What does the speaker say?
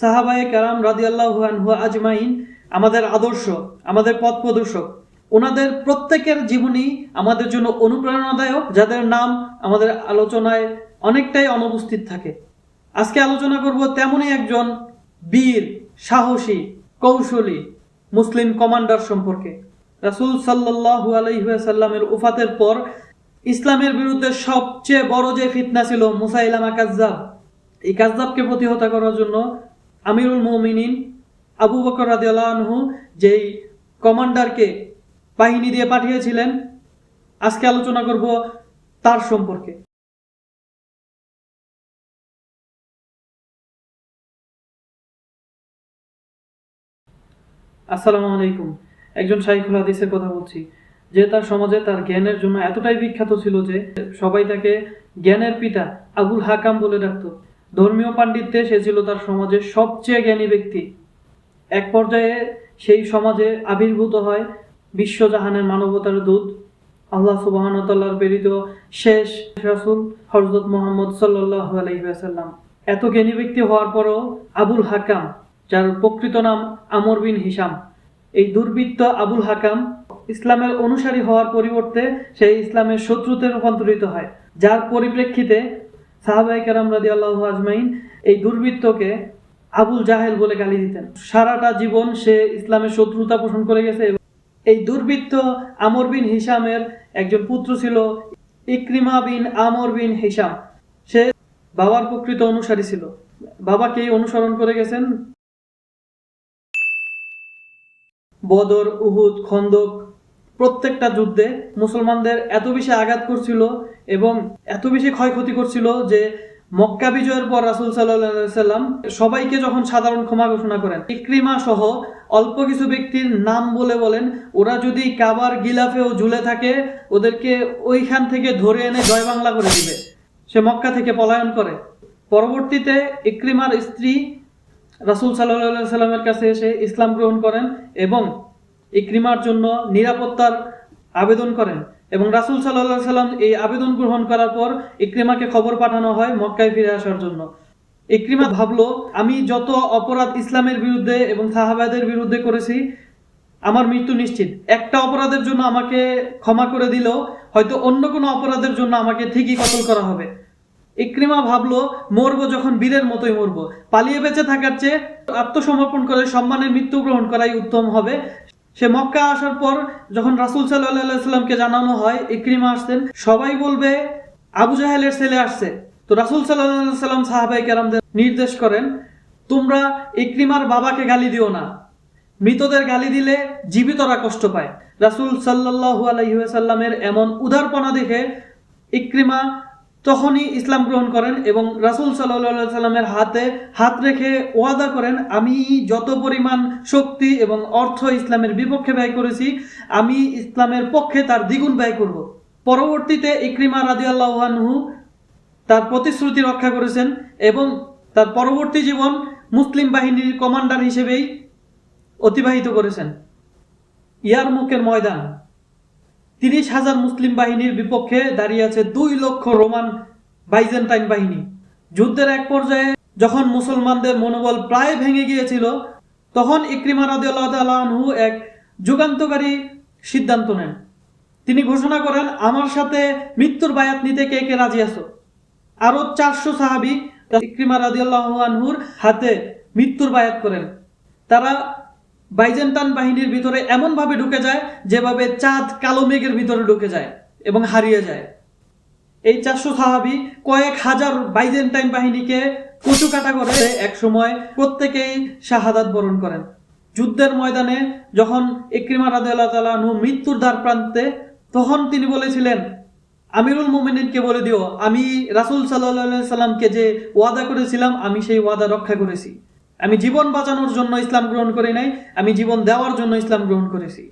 সাহাবায়ে কারাম রাদিয়াল্লাহু আনহু আজমাইন আমাদের আদর্শ, আমাদের পথ প্রদর্শক। ওনাদের প্রত্যেকের জীবনী আমাদের জন্য অনুপ্রেরণাদায়ক, যাদের নাম আমাদের আলোচনায় অনেকটাই অনুপস্থিত থাকে। আজকে আলোচনা করব তেমনই একজন বীর, সাহসী, কৌশলী, মুসলিম কমান্ডার সম্পর্কে। রাসূল সাল্লাল্লাহু আলাইহি ওয়াসাল্লামের উফাতের পর ইসলামের বিরুদ্ধে সবচেয়ে বড় যে ফিতনা ছিল মুসাইলামা কাজ্জাব। এই কাজ্জাবকে প্রতিহত করার জন্য আমিরুল মুমিনিন, আবু বকর রাদিয়াল্লাহু যেই কমান্ডারকে বাহিনী দিয়ে পাঠিয়েছিলেন, আজকে আলোচনা করব তার সম্পর্কে। আসসালামু আলাইকুম। একজন শাইখুল হাদিসের কথা বলছি, যে তার সমাজে তার জ্ঞানের জন্য এতটাই বিখ্যাত ছিল যে সবাই তাকে জ্ঞানের পিতা আবুল হাকাম বলে ডাকত। ধর্মীয় পাণ্ডিত্যে সে ছিল তার সমাজের সবচেয়ে জ্ঞানী ব্যক্তি। এক পর্যায়ে সেই সমাজে আবির্ভূত হয় বিশ্বজাহানের মানবতার দূত, আল্লাহ সুবাহতাল্লাহর প্রেরিত শেষ রাসুল হজরত মোহাম্মদ সাল্লাহ আলহিহাসাল্লাম এত জ্ঞানী ব্যক্তি হওয়ার পরও আবুল হাকাম, যার প্রকৃত নাম আমর বিন হিসাম এই দুর্বৃত্ত আবুল হাকাম ইসলামের অনুসারী হওয়ার পরিবর্তে সেই ইসলামের শত্রুতে রূপান্তরিত হয়, যার পরিপ্রেক্ষিতে রাদি আল্লাহ আজমাইন এই দুর্বৃত্তকে আবুল জাহেল বলে গালি দিতেন। সারাটা জীবন সে ইসলামের শত্রুতা পোষণ করে গেছে এই দুর্বৃত্ত আমর বিন হিসামের একজন পুত্র ছিল ইক্রিমা বিন আমর বিন হিসাম সে বাবার প্রকৃত অনুসারী ছিল। বাবাকেই অনুসরণ করে গেছেন বদর, উহুদ, খন্দক। প্রত্যেকটা যুদ্ধে মুসলমানদের এত বেশি আঘাত করছিল এবং এত বেশি ক্ষয়ক্ষতি করছিল যে মক্কা বিজয়ের পর রাসুল সাল্লাম সবাইকে যখন সাধারণ ক্ষমা ঘোষণা করেন, ইক্রিমা সহ অল্প কিছু ব্যক্তির নাম বলে বলেন, ওরা যদি কাবার গিলাফেও ঝুলে থাকে, ওদেরকে ওইখান থেকে ধরে এনে জয় বাংলা করে দিবে। সে মক্কা থেকে পলায়ন করে। পরবর্তীতে ইক্রিমার স্ত্রী রাসুল সাল্লাহ সাল্লামের কাছে এসে ইসলাম গ্রহণ করেন এবং ইক্রিমার জন্য নিরাপত্তার আবেদন করেন। এবং রাসুল সাল্লাহ সাল্লাম এই আবেদন গ্রহণ করার পর ইক্রিমাকে খবর পাঠানো হয় মক্কায় ফিরে আসার জন্য। ইক্রিমা ভাবলো, আমি যত অপরাধ ইসলামের বিরুদ্ধে এবং সাহাবাদের বিরুদ্ধে করেছি, আমার মৃত্যু নিশ্চিত। একটা অপরাধের জন্য আমাকে ক্ষমা করে দিলেও হয়তো অন্য কোনো অপরাধের জন্য আমাকে ঠিকই কতল করা হবে। ইক্রিমা ভাবলো, মরবো যখন বীরের মতোই মরবো। পালিয়ে বেঁচে থাকার চেয়ে আত্মসমর্পণ করে সম্মানের মৃত্যু গ্রহণ করাই উত্তম হবে। সে মক্কা আসার পর যখন রাসুল সাল্লাহ সাল্লামকে জানানো হয়, ইক্রিমা আসছেন, সবাই বলবে, আবু জাহেলের ছেলে আসছে। তো রাসুল সাল্লাহ সাল্লাম সাহাবাই কেরামদের নির্দেশ করেন, তোমরা ইক্রিমার বাবাকে গালি দিও না। মৃতদের গালি দিলে জীবিতরা কষ্ট পায়। রাসুল সাল্লাহু আলহিহাসাল্লামের এমন উদারপনা দেখে ইক্রিমা তখনই ইসলাম গ্রহণ করেন এবং রাসুল সাল্লাহ সাল্লামের হাতে হাত রেখে ওয়াদা করেন, আমি যত পরিমাণ শক্তি এবং অর্থ ইসলামের বিপক্ষে ব্যয় করেছি, আমি ইসলামের পক্ষে তার দ্বিগুণ ব্যয় করব। পরবর্তীতে ইক্রিমা রাজিয়াল্লাহানহু তার প্রতিশ্রুতি রক্ষা করেছেন এবং তার পরবর্তী জীবন মুসলিম বাহিনীর কমান্ডার হিসেবেই অতিবাহিত করেছেন। ইয়ারমুকের ময়দান। তিরিশ হাজার মুসলিম বাহিনীর বিপক্ষে দাঁড়িয়ে আছে দুই লক্ষ রোমান বাইজেন্টাইন বাহিনী। যুদ্ধের এক পর্যায়ে যখন মুসলমানদের মনোবল প্রায় ভেঙে গিয়েছিল, তখন ইক্রিমা রাদিয়াল্লাহু এক যুগান্তকারী সিদ্ধান্ত নেন। তিনি ঘোষণা করেন, আমার সাথে মৃত্যুর বায়াত নিতে কে কে রাজি আছো? আরও চারশো সাহাবি ইক্রিমা রাদিয়াল্লাহু আনহুর হাতে মৃত্যুর বায়াত করেন। তারা বাইজেন্টান বাহিনীর ভিতরে এমনভাবে ঢুকে যায় যেভাবে চাঁদ কালো মেঘের ভিতরে ঢুকে যায় এবং হারিয়ে যায়। এই চারশো সাহাবি কয়েক হাজার বাইজেন্টাইন বাহিনীকে কচু কাটা করে এক সময় প্রত্যেকেই শাহাদাত বরণ করেন। যুদ্ধের ময়দানে যখন ইক্রিমা তাআলা আনহু মৃত্যুর দ্বার প্রান্তে, তখন তিনি বলেছিলেন, আমিরুল মোমিনিনকে বলে দিও, আমি রাসূল সাল্লাল্লাহু সাল্লামকে যে ওয়াদা করেছিলাম, আমি সেই ওয়াদা রক্ষা করেছি। আমি জীবন বাঁচানোর জন্য ইসলাম গ্রহণ করি নাই, আমি জীবন দেওয়ার জন্য ইসলাম গ্রহণ করেছি।